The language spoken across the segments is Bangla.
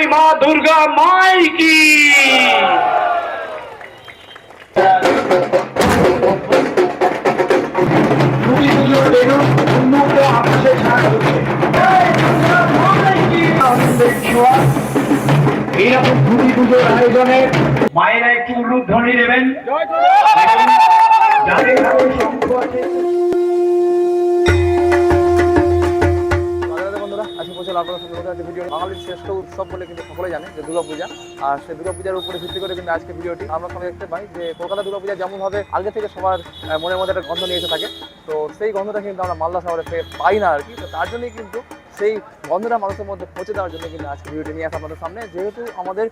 জয় মা দুর্গা মাই কি? এইরকম পুজোর আয়োজনে মায়েরা একটু উলুধ্বনি দেবেন যাদের হাতে আছে আপনারা সঙ্গে নতুন ভিডিও বাঙালির শ্রেষ্ঠ উৎসব বলে কিন্তু সকলে জানে, যে দুর্গাপূজা। আর সেই দুর্গাপূজার উপরে ভিত্তি করে কিন্তু আজকে ভিডিওটি আমরা সবাই দেখতে পাই যে কলকাতা দুর্গাপূজা যেমন ভাবে আগে থেকে সবার মনের মধ্যে একটা গন্ধ নিয়ে এসে থাকে, তো সেই গন্ধটা কিন্তু আমরা মালদা শহরে পাই না আর কি, তো তার জন্যই কিন্তু সেই গন্ধটা মানুষের মধ্যে পৌঁছে দেওয়ার জন্য কিন্তু আজকে ভিডিওটি নিয়ে আসা আপনাদের সামনে। যেহেতু আমাদের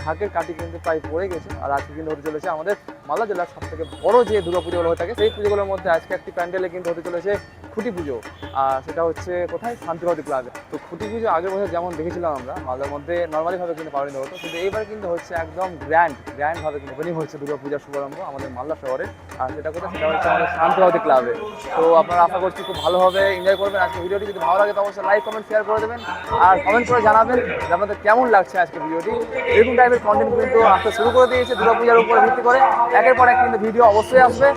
ঢাকের কাটি কিন্তু প্রায় পড়ে গেছে, আর আজকে কিন্তু হতে চলেছে আমাদের মালদা জেলার সব থেকে বড় যে দুর্গাপুজোগুলো হয়ে থাকে, সেই পুজোগুলোর মধ্যে আজকে একটি প্যান্ডেলে কিন্তু হতে চলেছে খুঁটি পুজো, আর সেটা হচ্ছে কোথায়? শান্তিবাদী ক্লাবে। তো খুঁটি পুজো আগের বছর যেমন দেখেছিলাম আমরা, মালদার মধ্যে নর্মালিভাবে কিন্তু পালন হতো, কিন্তু এইবার কিন্তু হচ্ছে একদম গ্র্যান্ড গ্র্যান্ডভাবে কিন্তু ওপেনিং হচ্ছে দুর্গা পূজার শুভারম্ভ আমাদের মালদা শহরে, আর সেটা কোথায়? সেটা হচ্ছে আমাদের শান্তিবাদী ক্লাবে। তো আপনারা আশা করছি খুব ভালোভাবে এনজয় করবেন। আজকে ভিডিওটি যদি ভালো লাগে তো অবশ্যই লাইক কমেন্ট শেয়ার করে দেবেন। আর কমেন্ট করে জানাবেন যে আপনাদের কেমন লাগছে আজকে ভিডিওটি। এরকম টাইপের কন্টেন্ট কিন্তু আসতে শুরু করে দিয়েছে দুর্গা পূজার উপরে ভিত্তি করে। একের পর এক কিন্তু ভিডিও অবশ্যই আসবে।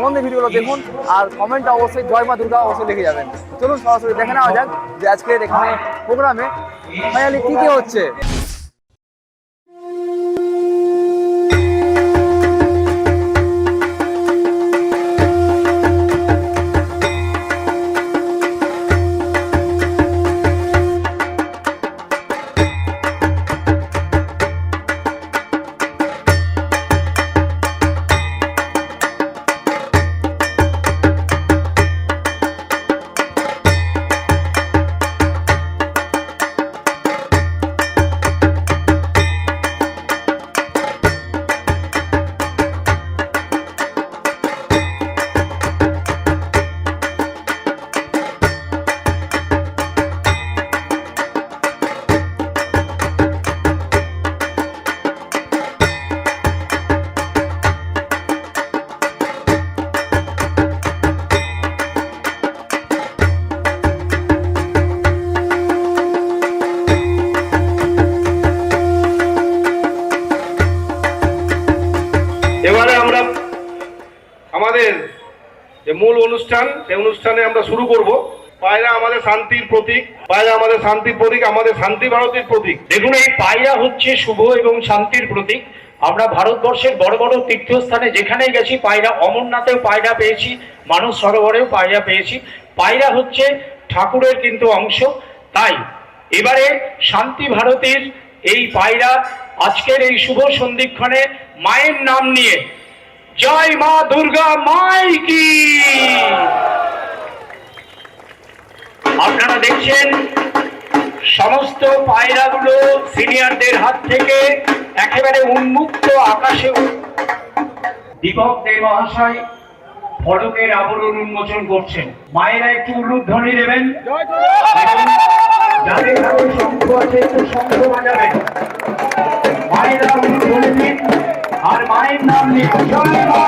মন দিয়ে ভিডিওগুলো দেখুন। আর কমেন্ট অবশ্যই জয় মা দুর্গা অবশ্যই লিখে যাবেন। চলুন সরাসরি দেখে নেওয়া যাক যে আজকের এখানে প্রোগ্রামে ফাইনালি কী কী হচ্ছে। আমাদের যে মূল অনুষ্ঠান, সেই অনুষ্ঠানে আমরা শুরু করব। পায়রা আমাদের শান্তির প্রতীক, পায়রা আমাদের শান্তির প্রতীক, আমাদের শান্তি ভারতের প্রতীক। দেখুন, এই পায়রা হচ্ছে শুভ এবং শান্তির প্রতীক। আমরা ভারতবর্ষের বড় বড় তীর্থস্থানে যেখানেই গেছি, পায়রা অমরনাথেও পায়রা পেয়েছি, মানস সরোবরেও পায়রা পেয়েছি। পায়রা হচ্ছে ঠাকুরের কিন্তু অংশ। তাই, এবারে শান্তি ভারতের এই পায়রা আজকের এই শুভ সন্ধিক্ষণে মায়ের নাম নিয়ে জয় মা দুর্গা মাই কি আপনারা দেখছেন সমস্ত পায়রাগুলো সিনিয়রদের হাত থেকে একেবারে উন্মুক্ত আকাশে দীপক দে মহাশয় ফলকের আবরণ উন্মোচন করছেন। মায়েরা একটু উলুধ্বনি দেবেন যাদের হাতে শঙ্খ আছে একটু শঙ্খ বাজাবেন। মায়েরা উলুধ্বনি দিন। আর মায়ের নাম নিন জয় মা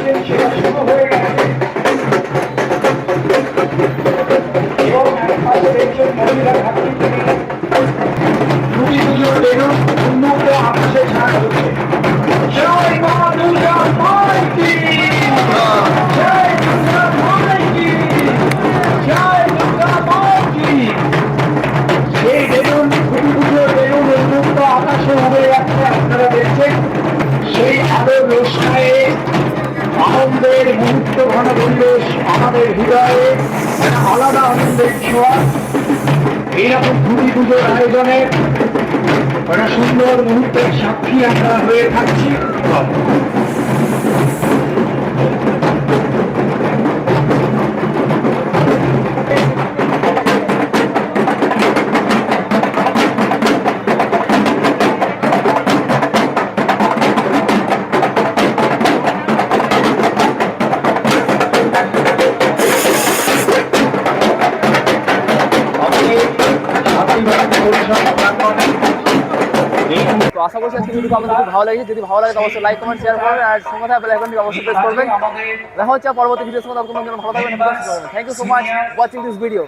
হয়ে গেছে পরিবেশ আমাদের হৃদয়ে আলাদা আনন্দের ছোঁয়া। এইরকম দুটি পুজোর আয়োজনে একটা সুন্দর মুহূর্তের সাক্ষী আমরা হয়ে থাকছি। তো আশা করছি আজকে ভিডিও আপনাদের ভালো লাগে যদি ভালো লাগে অবশ্যই লাইক কমেন্ট শেয়ার করবেন। আর সঙ্গে থাকা বেল আইকনটি অবশ্যই প্রেস করবেন। দেখা হচ্ছে পরবর্তী ভিডিওর সঙ্গে আপনাদের জন্য ভালো থাকবেন thank you so much watching this video